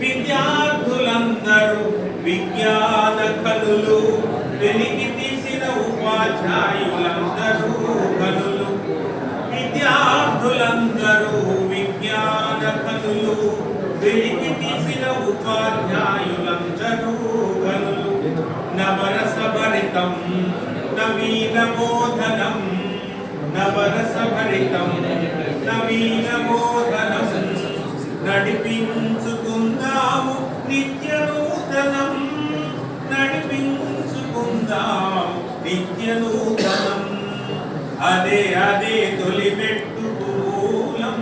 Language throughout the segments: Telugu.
విద్యార్థులందరూ విజ్ఞాన కనులు వెలికి తీసిన ఉపాధ్యాయులందరూ కనులు విద్యార్థులందరూ విజ్ఞాన కనులు వెలికి తీసిన ఉపాధ్యాయులందరూ కనులు నవరసభరితం నవీన బోధనం నవరసభరితం నవీన నూతనం నడిపించుకుందాం నిత్య నూతనం అదే అదే తొలిమెట్టు మూలం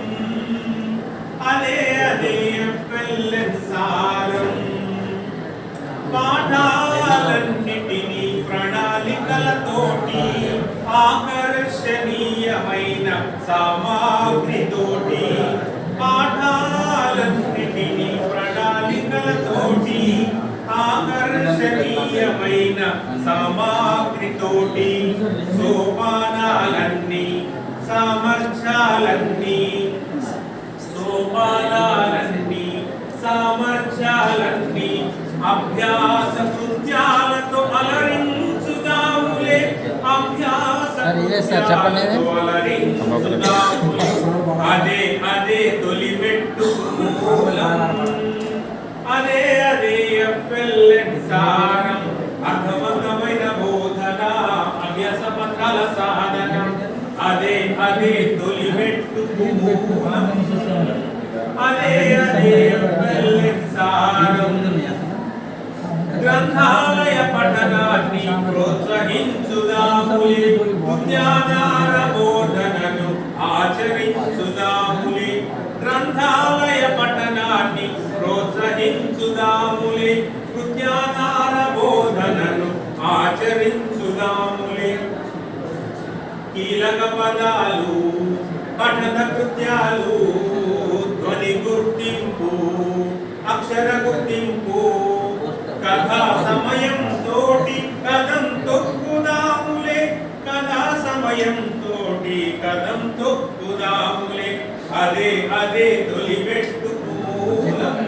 అదే అదే ఎఫ్ఎల్ఎన్ సారం. పాఠాలన్నిటినీ ప్రణాళికలతోటి ఆకర్షణీయమైన సామాగ్రితోటి పాఠాలన్నిటినీ ఆకర్షణీయమైన సామాగ్రితోటి సోపానాలన్నీ సామర్థ్యాలన్నీ సోపానాలన్నీ సామర్థ్యాలన్నీ అభ్యాస కృత్యాలతో అలరించుదాములే. అభ్యాస చెప్పండి. అదే అదే తొలిపెట్టు మూలం. అదే అదే ఎఫ్ఎల్ఎన్ సారం అర్థవంతమైన బోధన అభ్యాస పత్రాల సాధనం అదే అదే తొలిమెట్టు మూలం. అదే అదే సారం గ్రంథాలయ పఠనాన్ని ప్రోత్సహించుదాములే జ్ఞానార బోధనను ఆచరించుదాములే గ్రంథాలయ పఠనాన్ని ప్రోత్సహించుదాములే జ్ఞానార బోధనను ఆచరించుదాములే కీలక పదాలు పఠన కృత్యాలు ధ్వని గుర్తింపు అక్షర గుర్తింపు కథా సమయం తోటి కథం తొక్కుదాములే కథా సమయం తోటి కథం తొక్కుదాములే అదే అదే తొలిపెట్టు మూలం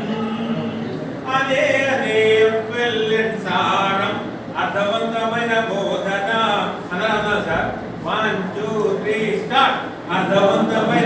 అదే అదే ఎఫ్ఎల్ఎన్ సారం అర్థవంతమైన బోధ అన్నా sir one two three start అర్థవంతమైన బోధన